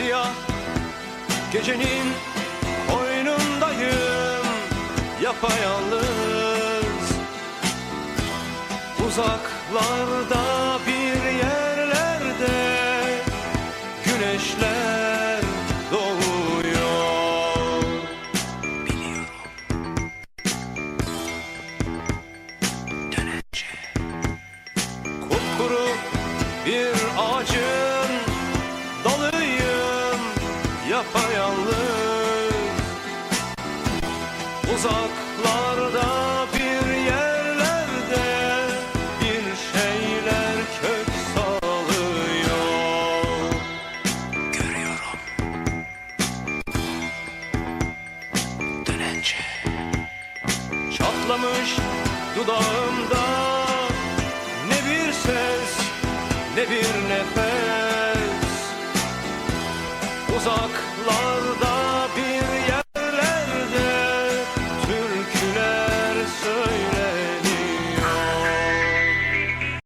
Simsiyah gecenin koynundayım Yapayalnız. Uzaklarda bir yerlerde Güneşler Yapayalnız. Uzaklarda bir yerlerde Bir şeyler kök salıyor. Görüyorum. Dönence. Çatlamış dudağımda Ne bir ses ne bir nefes Uzaklarda